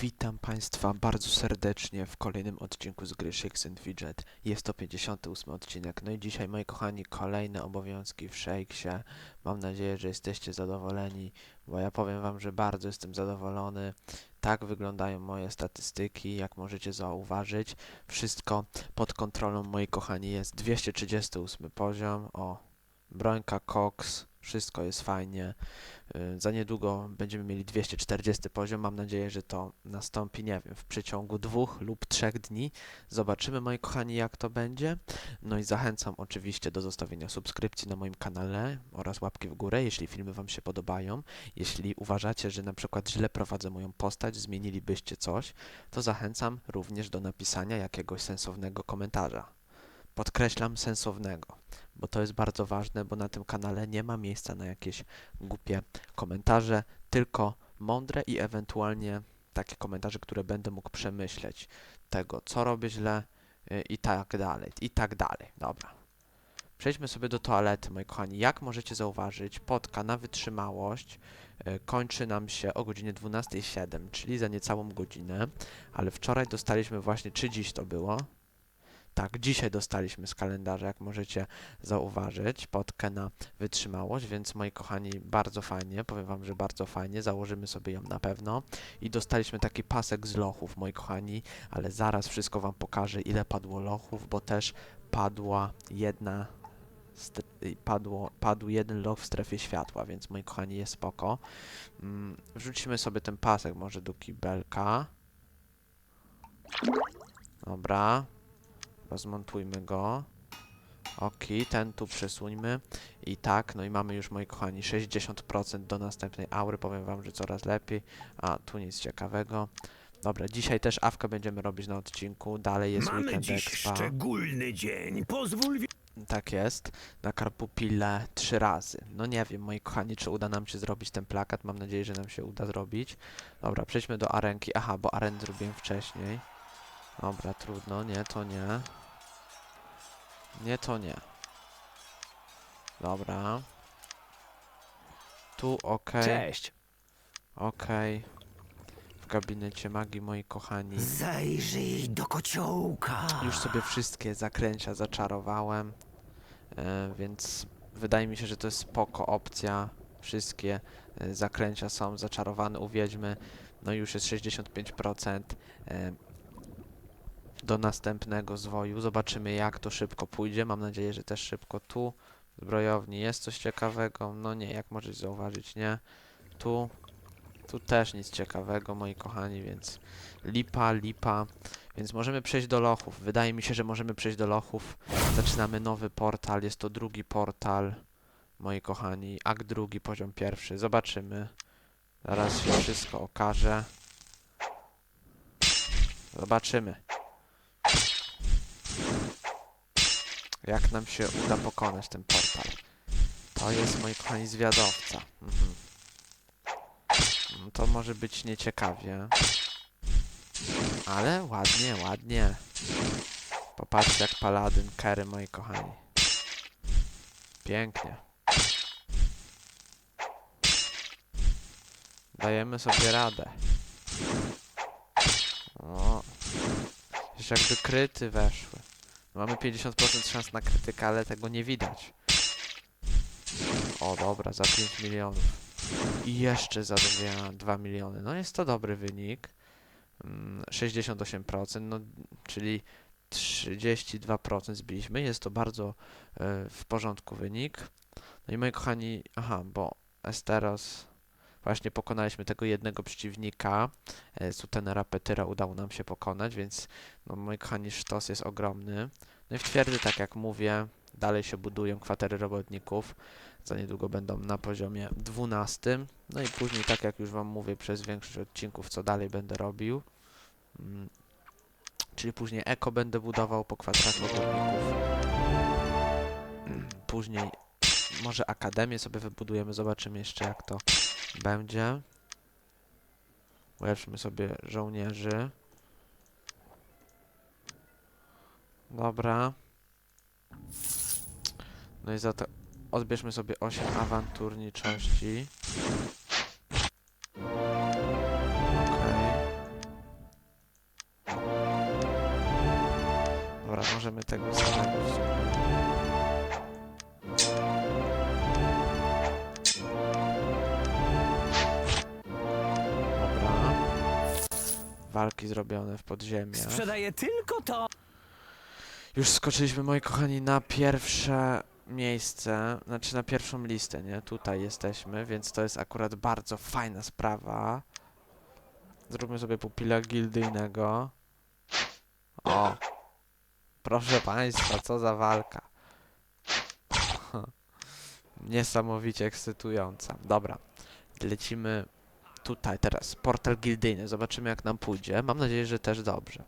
Witam Państwa bardzo serdecznie w kolejnym odcinku z gry Shakes and Fidget. Jest to 58 odcinek. No i dzisiaj, moi kochani, kolejne obowiązki w Shakesie. Mam nadzieję, że jesteście zadowoleni, bo ja powiem Wam, że bardzo jestem zadowolony. Tak wyglądają moje statystyki, jak możecie zauważyć. Wszystko pod kontrolą, moi kochani, jest 238 poziom. O, brońka Cox, wszystko jest fajnie. Y, Za niedługo będziemy mieli 240 poziom. Mam nadzieję, że to nastąpi, nie wiem, w przeciągu dwóch lub trzech dni. Zobaczymy, moi kochani, jak to będzie. No i zachęcam oczywiście do zostawienia subskrypcji na moim kanale oraz łapki w górę, jeśli filmy Wam się podobają. Jeśli uważacie, że na przykład źle prowadzę moją postać, zmienilibyście coś, to zachęcam również do napisania jakiegoś sensownego komentarza. Podkreślam sensownego, bo to jest bardzo ważne, bo na tym kanale nie ma miejsca na jakieś głupie komentarze, tylko mądre i ewentualnie takie komentarze, które będę mógł przemyśleć tego, co robię źle y, i tak dalej, i tak dalej. Dobra. Przejdźmy sobie do toalety, moi kochani. Jak możecie zauważyć, podka na wytrzymałość y, kończy nam się o godzinie 12.07, czyli za niecałą godzinę, ale wczoraj dostaliśmy właśnie, czy dziś to było? Tak, dzisiaj dostaliśmy z kalendarza, jak możecie zauważyć, podkę na wytrzymałość, więc moi kochani, bardzo fajnie, powiem wam, że bardzo fajnie, założymy sobie ją na pewno i dostaliśmy taki pasek z lochów, moi kochani, ale zaraz wszystko wam pokażę, ile padło lochów, bo też padła jedna padło, padł jeden loch w strefie światła, więc moi kochani, jest spoko. Mm, wrzucimy sobie ten pasek może do kibelka. Dobra, rozmontujmy go. Ok, ten tu przesuńmy. I tak, no i mamy już, moi kochani, 60% do następnej aury. Powiem wam, że coraz lepiej. A, tu nic ciekawego. Dobra, dzisiaj też awkę będziemy robić na odcinku. Dalej jest Mamy weekend dziś expa. szczególny dzień. Pozwól wi- Tak jest. Na Karpupile trzy razy. No nie wiem, moi kochani, czy uda nam się zrobić ten plakat. Mam nadzieję, że nam się uda zrobić. Dobra, przejdźmy do arenki. Aha, bo aren zrobiłem wcześniej. Dobra, trudno. Nie, to nie. Nie, to nie. Dobra. Tu ok. Cześć. Okej. W gabinecie magii, moi kochani. Zajrzyj do kociołka. Już sobie wszystkie zakręcia zaczarowałem, e, więc wydaje mi się, że to jest spoko opcja. Wszystkie e, zakręcia są zaczarowane u wiedźmy. No już jest 65% e, do następnego zwoju. Zobaczymy jak to szybko pójdzie. Mam nadzieję, że też szybko tu. W zbrojowni jest coś ciekawego. No nie, jak możecie zauważyć, nie. Tu, tu też nic ciekawego, moi kochani, więc lipa, lipa. Więc możemy przejść do lochów. Wydaje mi się, że możemy przejść do lochów. Zaczynamy nowy portal. Jest to drugi portal, moi kochani. Akt drugi, poziom pierwszy. Zobaczymy. Zaraz się wszystko okaże. Zobaczymy. Jak nam się uda pokonać ten portal. To jest, moi kochani, zwiadowca. Mhm. Mm, To może być nieciekawie. Ale ładnie, ładnie. Popatrzcie jak paladyn Kery, moi kochani. Pięknie. Dajemy sobie radę. O. Jeszcze jakby kryty weszły. Mamy 50% szans na krytykę, ale tego nie widać. O dobra, za 5 milionów. I jeszcze za 2, 2 miliony. No jest to dobry wynik. Mm, 68%, no, czyli 32% zbiliśmy. Jest to bardzo e, w porządku wynik. No i moi kochani, aha, bo Esteros, właśnie pokonaliśmy tego jednego przeciwnika, e, Sutenera Petyra udało nam się pokonać, więc no, moi kochani, sztos jest ogromny. No i w twierdzy, tak jak mówię, dalej się budują kwatery robotników. Za niedługo będą na poziomie 12. No i później, tak jak już Wam mówię, przez większość odcinków, co dalej będę robił. Mm, Czyli później eko będę budował po kwadrach robotników. Później może akademię sobie wybudujemy, zobaczymy jeszcze jak to będzie. Ulepszmy sobie żołnierzy. Dobra. No i za to odbierzmy sobie 8 awanturniczości. Okay. Dobra, możemy tego zrobić. Walki zrobione w podziemiach. Sprzedaję tylko to. Już skoczyliśmy, moi kochani, na pierwsze miejsce, znaczy na pierwszą listę, nie? Tutaj jesteśmy, więc to jest akurat bardzo fajna sprawa. Zróbmy sobie pupila gildyjnego. O! Proszę Państwa, co za walka. Niesamowicie ekscytująca. Dobra, lecimy tutaj teraz. Portal gildyjny. Zobaczymy jak nam pójdzie. Mam nadzieję, że też dobrze.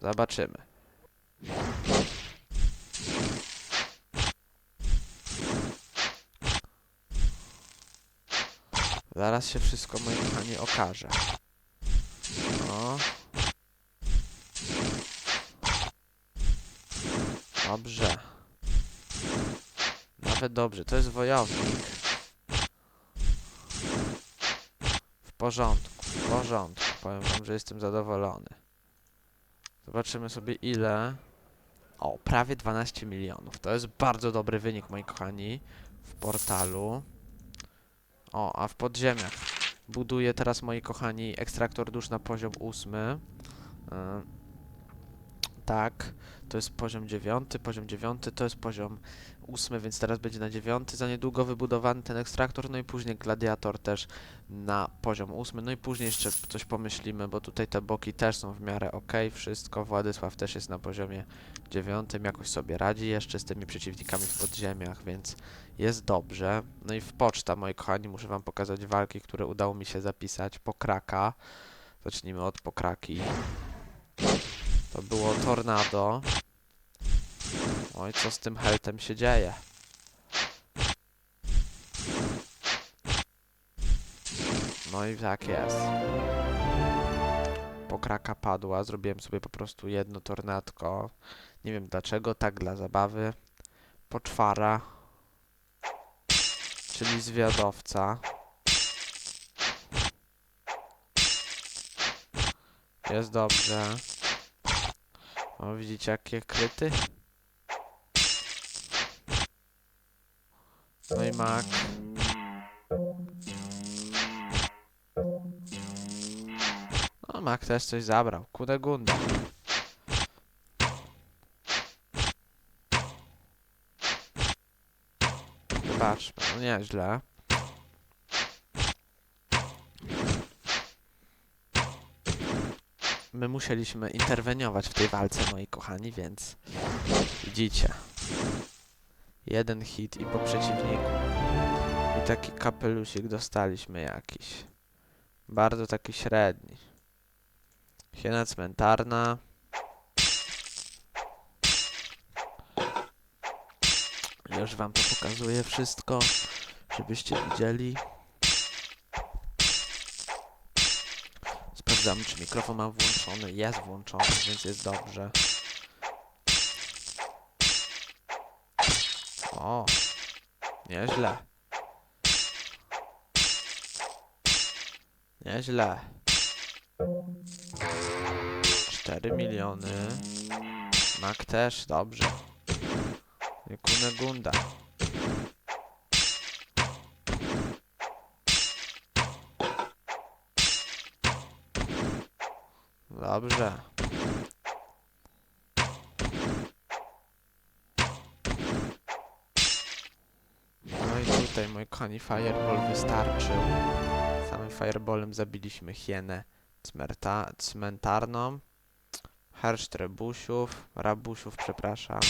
Zobaczymy. Zaraz się wszystko, moi kochani, okaże. No. Dobrze. Nawet dobrze. To jest wojownik. W porządku, w porządku. Powiem wam, że jestem zadowolony. Zobaczymy sobie ile. O, prawie 12 milionów. To jest bardzo dobry wynik, moi kochani, w portalu. O, a w podziemiach buduję teraz, moi kochani, ekstraktor dusz na poziom 8. Yy, tak, to jest poziom 9, poziom 9 to jest poziom 8, więc teraz będzie na 9. Za niedługo wybudowany ten ekstraktor, no i później gladiator też na poziom 8. No i później jeszcze coś pomyślimy, bo tutaj te boki też są w miarę ok, wszystko. Władysław też jest na poziomie 9, jakoś sobie radzi jeszcze z tymi przeciwnikami w podziemiach, więc jest dobrze. No i w poczta, moi kochani, muszę wam pokazać walki, które udało mi się zapisać. Pokraka. Zacznijmy od pokraki. To było tornado. Oj, co z tym heltem się dzieje? No i tak jest. Pokraka padła, zrobiłem sobie po prostu jedno tornadko. Nie wiem dlaczego, tak dla zabawy. Poczwara czyli zwiadowca. Jest dobrze. O, widzicie jakie kryty? No i mak. No, mak też coś zabrał. Kudegunda. Zobaczmy, no nieźle. My musieliśmy interweniować w tej walce, moi kochani, więc widzicie. Jeden hit i po przeciwniku. I taki kapelusik dostaliśmy jakiś. Bardzo taki średni. Hiena cmentarna. Już wam to pokazuję wszystko, żebyście widzieli. Sprawdzamy, czy mikrofon mam włączony. Jest włączony, więc jest dobrze. O, nieźle. Nieźle. 4 miliony. Mak też, dobrze. Kunegunda. Dobrze. No i tutaj, mój kochani, fireball wystarczył. Samym fireballem zabiliśmy hienę cmerta cmentarną. Herszt rebusiów, rabusiów, przepraszam.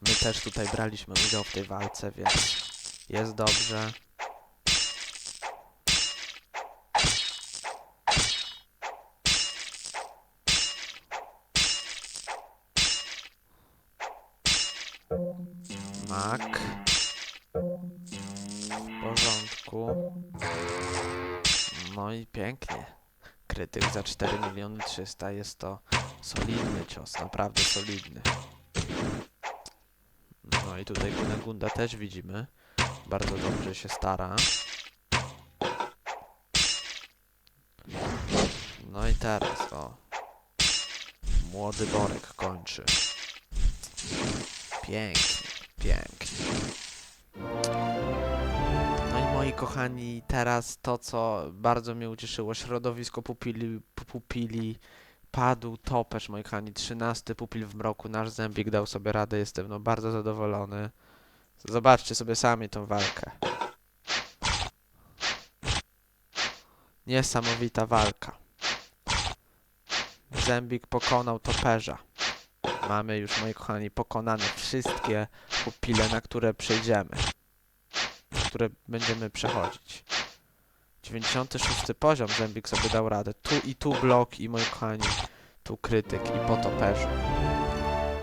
My też tutaj braliśmy udział w tej walce, więc jest dobrze. Mak. W porządku. No i pięknie. Krytyk za 4 miliony 300 jest to solidny cios, naprawdę solidny. No i tutaj Kunegunda też widzimy. Bardzo dobrze się stara. No i teraz, o. Młody Borek kończy. Pięknie, pięknie. No i moi kochani, teraz to, co bardzo mnie ucieszyło, środowisko pupili, pu- pupili padł topesz, moi kochani, 13 pupil w mroku, nasz zębik dał sobie radę, jestem no bardzo zadowolony. Zobaczcie sobie sami tą walkę. Niesamowita walka. Zębik pokonał toperza. Mamy już, moi kochani, pokonane wszystkie pupile, na które przejdziemy. Na które będziemy przechodzić. 96 poziom Zębik sobie dał radę. Tu i tu blok i moi kochani, tu krytyk i po toperzu.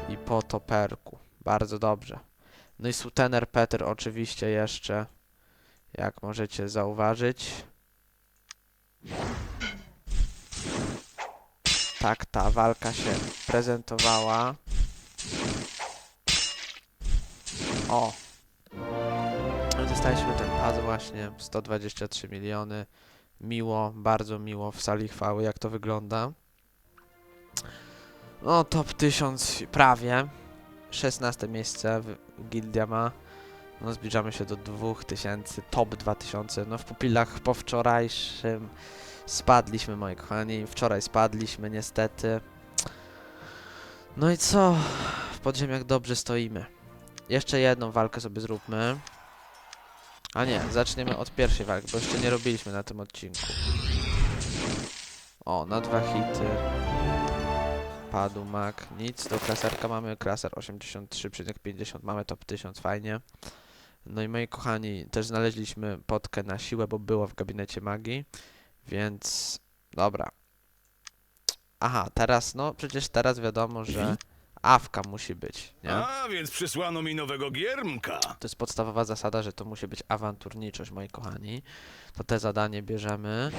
I po toperku. Bardzo dobrze. No i sutener Peter oczywiście jeszcze, jak możecie zauważyć. Tak ta walka się prezentowała. O! Dostaliśmy ten pas właśnie, 123 miliony. Miło, bardzo miło w sali chwały, jak to wygląda. No, top 1000 prawie. 16 miejsce Gildia ma. No, zbliżamy się do 2000, top 2000. No, w pupilach po wczorajszym spadliśmy, moi kochani. Wczoraj spadliśmy, niestety. No i co? W podziemiach dobrze stoimy. Jeszcze jedną walkę sobie zróbmy. A nie, zaczniemy od pierwszej walki, bo jeszcze nie robiliśmy na tym odcinku. O, na dwa hity. Padł mak. Nic, do klaserka mamy klaser 83,50. Mamy top 1000, fajnie. No i moi kochani, też znaleźliśmy potkę na siłę, bo było w gabinecie magii. Więc dobra. Aha, teraz, no przecież teraz wiadomo, że awka musi być, nie? A, więc przysłano mi nowego giermka. To jest podstawowa zasada, że to musi być awanturniczość, moi kochani. To te zadanie bierzemy.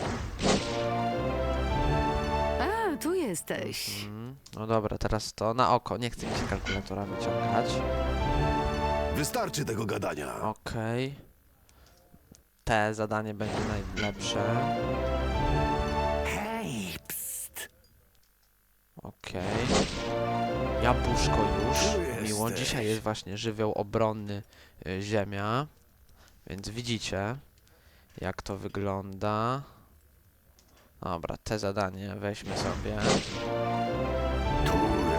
A, tu jesteś. Mm, no dobra, teraz to na oko. Nie chcę mi się kalkulatora wyciągać. Wystarczy tego gadania. Okej. Te zadanie będzie najlepsze. Hej, pst. Okej. Jabłuszko już. Miło. Dzisiaj jest właśnie żywioł obronny y, ziemia. Więc widzicie, jak to wygląda. Dobra, te zadanie weźmy sobie. Tu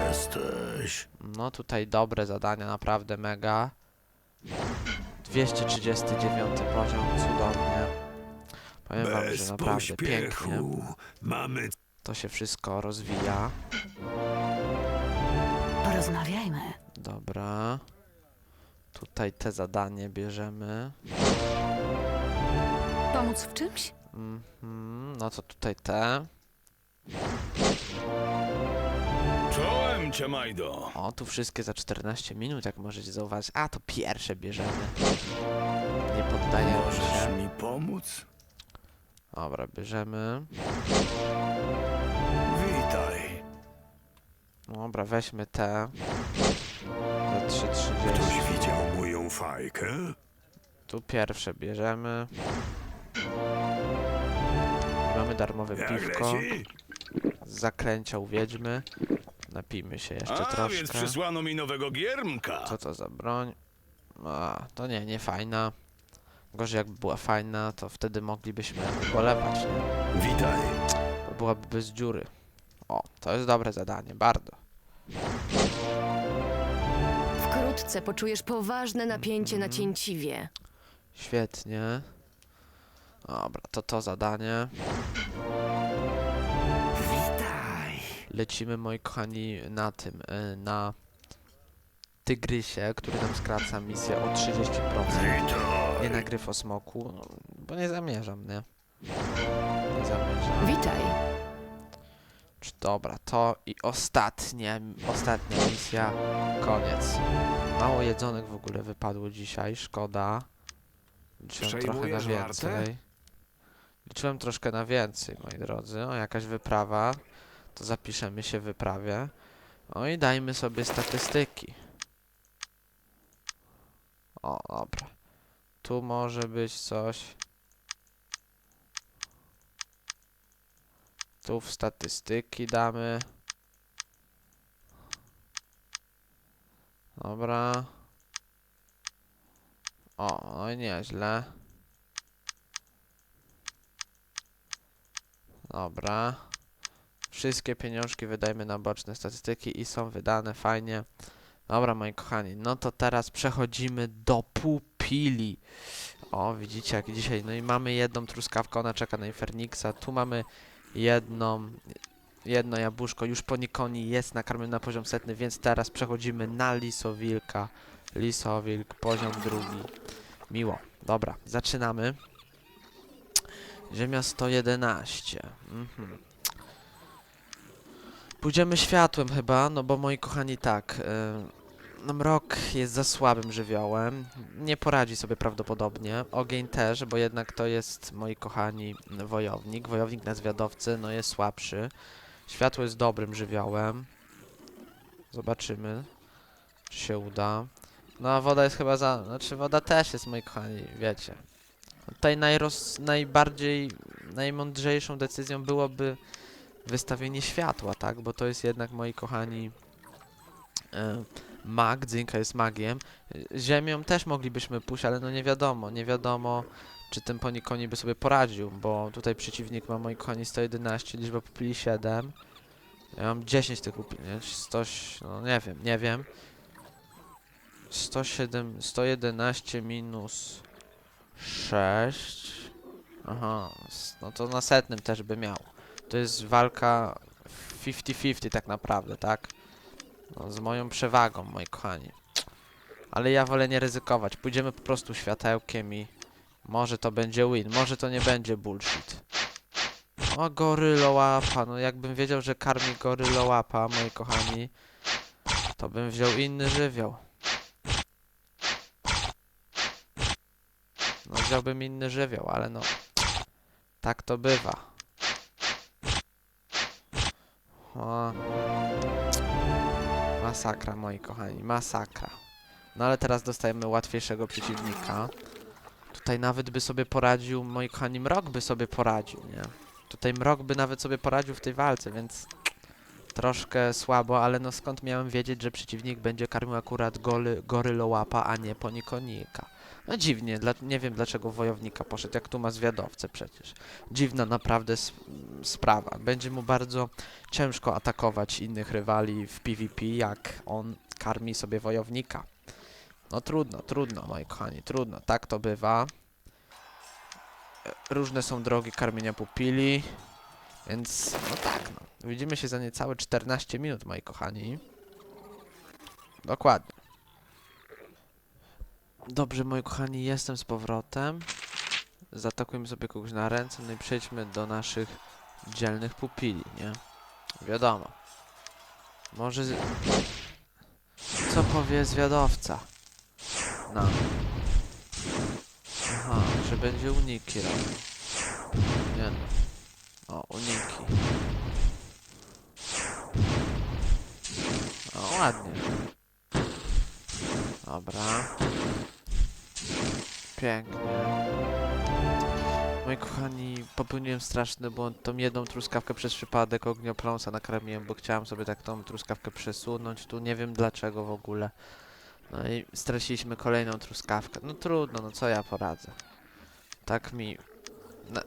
jesteś. No tutaj dobre zadania, naprawdę mega. 239 poziom, cudownie. Powiem wam, że Bez naprawdę pięknie. pośpiechu. Mamy To się wszystko rozwija. Porozmawiajmy. Dobra. Tutaj te zadanie bierzemy. Pomóc w czymś? Mhm, no to tutaj te. czołem cię, Majdo. O, tu wszystkie za 14 minut, jak możecie zauważyć. A, to pierwsze bierzemy. Nie poddajemy Możesz się. mi pomóc? Dobra, bierzemy. Dobra, weźmy te. Za 3,30. Ktoś widział moją fajkę? Tu pierwsze bierzemy. Mamy darmowe Jak piwko. leci? Z zaklęcia u wiedźmy. Napijmy się jeszcze A, troszkę. więc przysłano mi nowego giermka. Co to za broń? A, to nie, nie fajna. Gorzej jakby była fajna, to wtedy moglibyśmy ubolewać, nie? Witaj. Bo byłaby bez dziury. O, to jest dobre zadanie, bardzo. Wkrótce poczujesz poważne napięcie na cięciwie. Świetnie. Dobra, to to zadanie. Witaj. Lecimy, moi kochani, na tym, y, na Tygrysie, który nam skraca misję o 30%. Nie na Gryfosmoku, no, bo nie zamierzam, nie? Nie zamierzam. Witaj. Czy- Dobra, to i ostatnie, ostatnia misja, koniec. Mało jedzonek w ogóle wypadło dzisiaj, szkoda. Liczyłem trochę na Przejmujesz więcej. wartę? Liczyłem troszkę na więcej, moi drodzy. O, jakaś wyprawa. To zapiszemy się w wyprawie. O i dajmy sobie statystyki. O, dobra. Tu może być coś. Tu w statystyki damy. Dobra. O, no i nieźle. Dobra. Wszystkie pieniążki wydajmy na boczne statystyki i są wydane fajnie. Dobra, moi kochani, no to teraz przechodzimy do pupili. O, widzicie jak dzisiaj, no i mamy jedną truskawkę, ona czeka na Infernixa. Tu mamy jedną, jedno jabłuszko, już po Nikoni jest nakarmiony na poziom setny, więc teraz przechodzimy na Lisowilka. Lisowilk, poziom drugi. Miło. Dobra, zaczynamy. Ziemia 111. Mhm. Pójdziemy światłem chyba, no bo moi kochani tak. Yy, mrok jest za słabym żywiołem. Nie poradzi sobie prawdopodobnie. Ogień też, bo jednak to jest, moi kochani, wojownik. Wojownik na zwiadowcy, no jest słabszy. Światło jest dobrym żywiołem. Zobaczymy, czy się uda. No a woda jest chyba za... Znaczy woda też jest, moi kochani, wiecie. Tutaj najroz... najbardziej, najmądrzejszą decyzją byłoby wystawienie światła, tak? Bo to jest jednak, moi kochani, e, mag, Dzynka jest magiem. Ziemią też moglibyśmy pójść, ale no nie wiadomo, nie wiadomo, czy ten ponikoni by sobie poradził, bo tutaj przeciwnik ma, moi kochani, 111, liczba pupili 7. Ja mam 10 tych pupili, nie? 100, no nie wiem, nie wiem. 107, 111 minus 6. Aha, no to na setnym też by miał. To jest walka 50-50 tak naprawdę, tak? No, z moją przewagą, moi kochani. Ale ja wolę nie ryzykować. Pójdziemy po prostu światełkiem i może to będzie win, może to nie będzie bullshit. O, gorylołapa. No jakbym wiedział, że karmi gorylołapa, moi kochani, to bym wziął inny żywioł. No wziąłbym inny żywioł, ale no... Tak to bywa. O. Masakra, moi kochani, masakra. No ale teraz dostajemy łatwiejszego przeciwnika. Tutaj nawet by sobie poradził, moi kochani, Mrok by sobie poradził, nie? Tutaj Mrok by nawet sobie poradził w tej walce, więc troszkę słabo, ale no skąd miałem wiedzieć, że przeciwnik będzie karmił akurat gory, gorylołapa, a nie ponikonika. No dziwnie, dla, nie wiem dlaczego wojownika poszedł, jak tu ma zwiadowcę przecież. Dziwna naprawdę sprawa. Będzie mu bardzo ciężko atakować innych rywali w PvP, jak on karmi sobie wojownika. No trudno, trudno, moi kochani, trudno. Tak to bywa. Różne są drogi karmienia pupili, więc no tak, no. Widzimy się za niecałe 14 minut, moi kochani. Dokładnie. Dobrze, moi kochani, jestem z powrotem. Zaatakujmy sobie kogoś na ręce, no i przejdźmy do naszych dzielnych pupili, nie? Wiadomo. Może... Z... Co powie zwiadowca? No. Aha, że będzie uniki robił. Nie no. O, uniki. O, ładnie. Dobra. Pięknie. Moi kochani, popełniłem straszny błąd. Tą jedną truskawkę przez przypadek ogniopląsa nakarmiłem, bo chciałem sobie tak tą truskawkę przesunąć. Tu nie wiem dlaczego w ogóle. No i straciliśmy kolejną truskawkę. No trudno, no co ja poradzę. Tak mi... Na...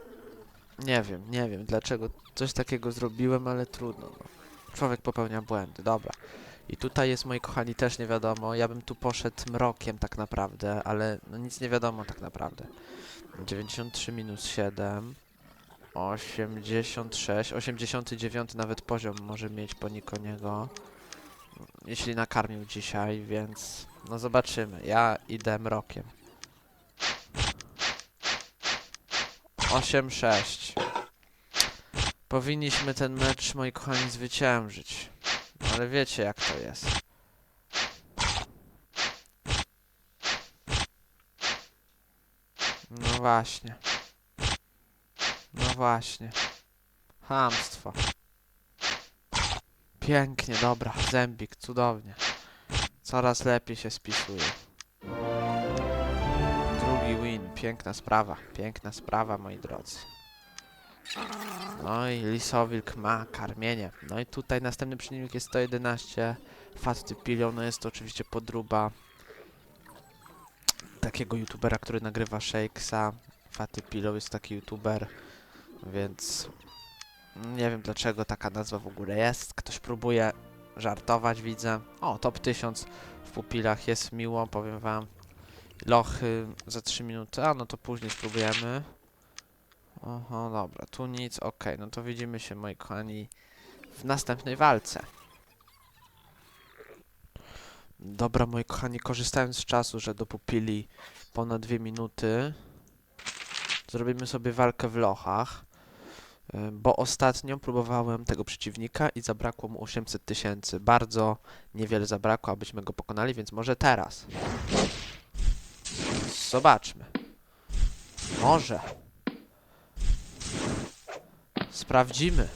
Nie wiem, nie wiem dlaczego coś takiego zrobiłem, ale trudno. No. Człowiek popełnia błędy, dobra. I tutaj jest, moi kochani, też nie wiadomo. Ja bym tu poszedł mrokiem tak naprawdę, ale no nic nie wiadomo tak naprawdę. 93 minus 7. 86, 89 nawet poziom może mieć po Nikoniego. Jeśli nakarmił dzisiaj, więc no zobaczymy. Ja idę mrokiem. 8-6. Powinniśmy ten mecz, moi kochani, zwyciężyć. Ale wiecie jak to jest. No właśnie. No właśnie. Hamstwo. Pięknie, dobra. Zębik, cudownie. Coraz lepiej się spisuje. Drugi win. Piękna sprawa. Piękna sprawa, moi drodzy. No i Lisowilk ma karmienie. No i tutaj następny przeciwnik jest 111. Fat Typilion, no jest to oczywiście podruba takiego youtubera, który nagrywa Shakesa. Faty Pillow jest taki youtuber, więc nie wiem dlaczego taka nazwa w ogóle jest. Ktoś próbuje żartować, widzę. O, top 1000 w pupilach jest miło, powiem wam. Lochy za 3 minuty, a no to później spróbujemy. Oho, dobra, tu nic, okej, no to widzimy się, moi kochani, w następnej walce. Dobra, moi kochani, korzystając z czasu, że do pupili ponad 2 minuty, zrobimy sobie walkę w lochach, y, bo ostatnio próbowałem tego przeciwnika i zabrakło mu 800 tysięcy. Bardzo niewiele zabrakło, abyśmy go pokonali, więc może teraz. Zobaczmy. Może. Sprawdzimy.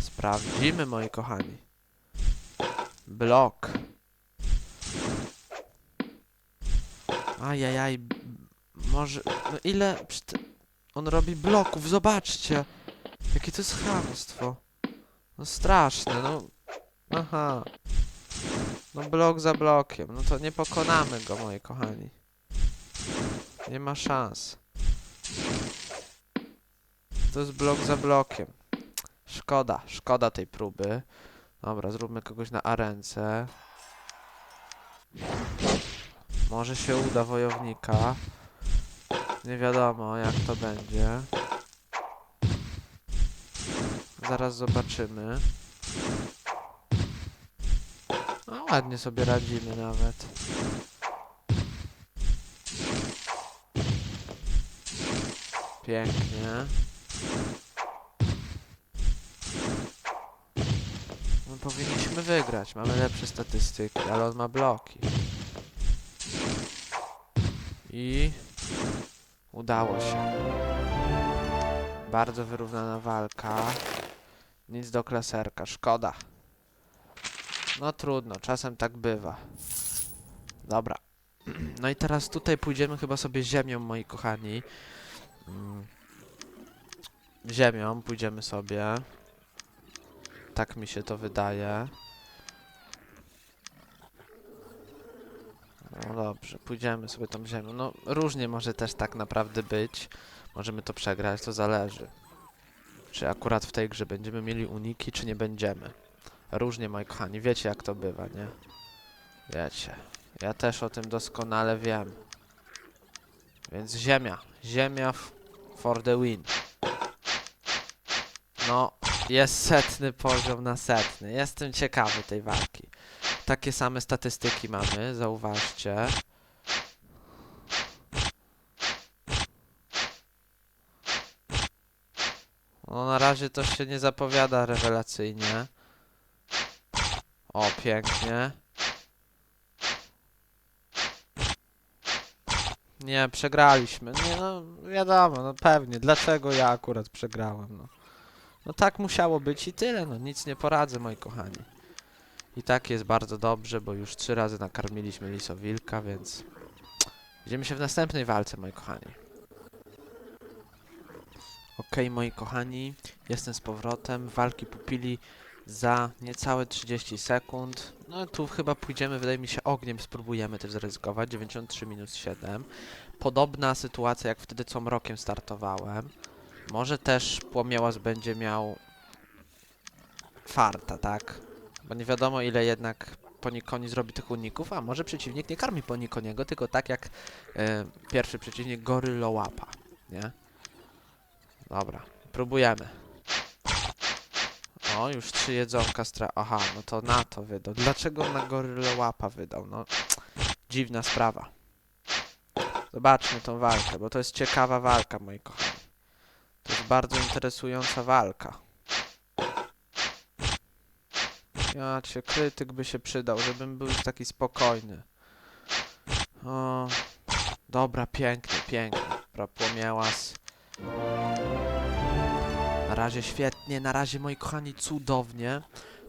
Sprawdzimy, moi kochani. Blok. Ajajaj. Może... No ile... On robi bloków, zobaczcie. Jakie to jest chamstwo. No straszne, no... Aha. No blok za blokiem. No to nie pokonamy go, moi kochani. Nie ma szans. To jest blok za blokiem. Szkoda, szkoda tej próby. Dobra, zróbmy kogoś na arence. Może się uda wojownika. Nie wiadomo jak to będzie. Zaraz zobaczymy. No ładnie sobie radzimy nawet. Pięknie. Powinniśmy wygrać, mamy lepsze statystyki, ale on ma bloki. I udało się. Bardzo wyrównana walka. Nic do klaserka, szkoda. No trudno, czasem tak bywa. Dobra. No i teraz tutaj pójdziemy chyba sobie ziemią, moi kochani. Mm. Ziemią pójdziemy sobie. Tak mi się to wydaje. No dobrze, pójdziemy sobie tą ziemią. No różnie może też tak naprawdę być. Możemy to przegrać, to zależy. Czy akurat w tej grze będziemy mieli uniki, czy nie będziemy. Różnie, moi kochani, wiecie jak to bywa, nie? Wiecie. Ja też o tym doskonale wiem. Więc ziemia. Ziemia for the win. No, jest setny poziom na setny. Jestem ciekawy tej walki. Takie same statystyki mamy, zauważcie. No na razie to się nie zapowiada rewelacyjnie. O, pięknie. Nie, przegraliśmy. Nie, no wiadomo, no pewnie. Dlaczego ja akurat przegrałem, no. No tak musiało być i tyle, no nic nie poradzę, moi kochani. I tak jest bardzo dobrze, bo już trzy razy nakarmiliśmy Lisowilka, więc... Widzimy się w następnej walce, moi kochani. Okej, moi kochani, jestem z powrotem. Walki pupili za niecałe 30 sekund. No tu chyba pójdziemy, wydaje mi się, ogniem spróbujemy też zaryzykować. 93 minus 7. Podobna sytuacja jak wtedy, co mrokiem startowałem. Może też Płomiełas będzie miał farta, tak? Bo nie wiadomo ile jednak Ponikoni zrobi tych uników, a może przeciwnik nie karmi Ponikoniego, tylko tak jak e, pierwszy przeciwnik Gorylołapa, nie? Dobra, próbujemy. O, już trzy jedzonka stra... Aha, no to na to wydał. Dlaczego na Gorylołapa wydał? No, dziwna sprawa. Zobaczmy tą walkę, bo to jest ciekawa walka, moi kochani. Bardzo interesująca walka. Ja cię, krytyk by się przydał, żebym był już taki spokojny. O, dobra, pięknie, pięknie. Dobra, płomiałas. Na razie świetnie, na razie moi kochani cudownie.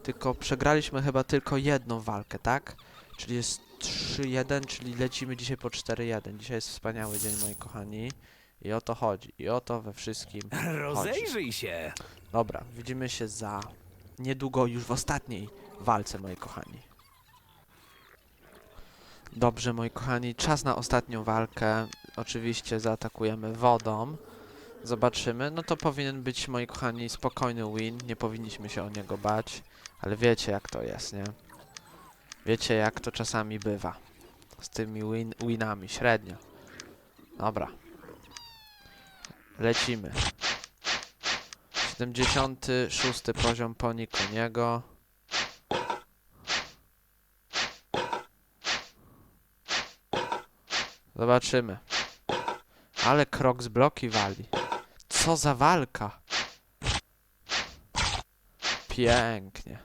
Tylko przegraliśmy chyba tylko jedną walkę, tak? Czyli jest 3-1, czyli lecimy dzisiaj po 4-1. Dzisiaj jest wspaniały dzień, moi kochani. I o to chodzi. I o to we wszystkim chodzi. Rozejrzyj się. Dobra, widzimy się za niedługo już w ostatniej walce, moi kochani. Dobrze, moi kochani, czas na ostatnią walkę. Oczywiście zaatakujemy wodą. Zobaczymy. No to powinien być, moi kochani, spokojny win. Nie powinniśmy się o niego bać. Ale wiecie, jak to jest, nie? Wiecie, jak to czasami bywa. Z tymi win winami, średnio. Dobra. Lecimy. 76 poziom Ponikoniego. Zobaczymy. Ale krok z bloki wali. Co za walka. Pięknie.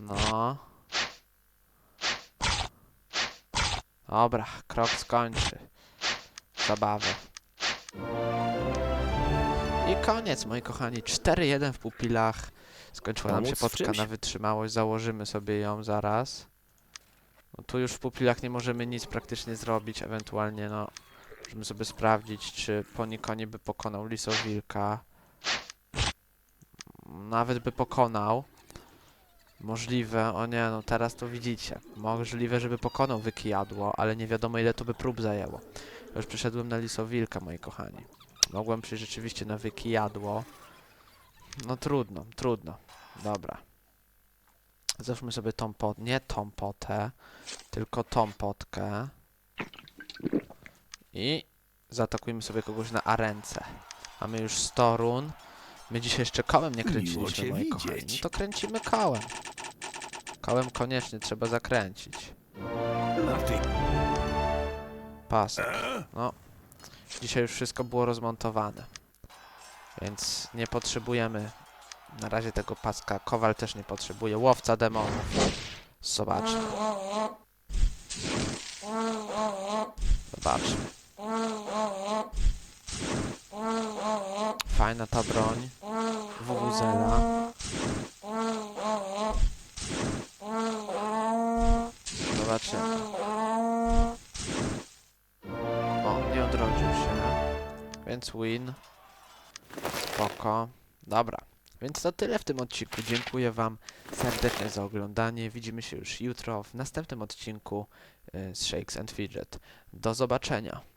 No. Dobra, krok skończy. Zabawę. I koniec, moi kochani. 4-1 w pupilach. Skończyła nam się Pomóc w podka czymś? na wytrzymałość. Założymy sobie ją zaraz. No tu już w pupilach nie możemy nic praktycznie zrobić. Ewentualnie, no, możemy sobie sprawdzić, czy Ponikonie by pokonał Lisowilka. Nawet by pokonał. Możliwe, o nie, no teraz to widzicie. Możliwe, żeby pokonał Wykijadło, ale nie wiadomo ile to by prób zajęło. Już przeszedłem na Lisowilka, moi kochani. Mogłem przyjść rzeczywiście na Wykijadło. No trudno, trudno. Dobra. Załóżmy sobie tą pot... nie tą potę, tylko tą potkę. I zaatakujmy sobie kogoś na arence. Mamy już 100 run. My dzisiaj jeszcze kołem nie kręciliśmy, moi kochani. widzieć. No to kręcimy kołem. Kołem koniecznie trzeba zakręcić. No ty. Pasek. No. Dzisiaj już wszystko było rozmontowane. Więc nie potrzebujemy na razie tego paska. Kowal też nie potrzebuje. Łowca demonów. Zobaczmy. Zobaczmy. Fajna ta broń. Wuwuzela. Zobaczymy. Win. Spoko. Dobra. Więc to tyle w tym odcinku. Dziękuję Wam serdecznie za oglądanie. Widzimy się już jutro w następnym odcinku y, z Shakes and Fidget. Do zobaczenia.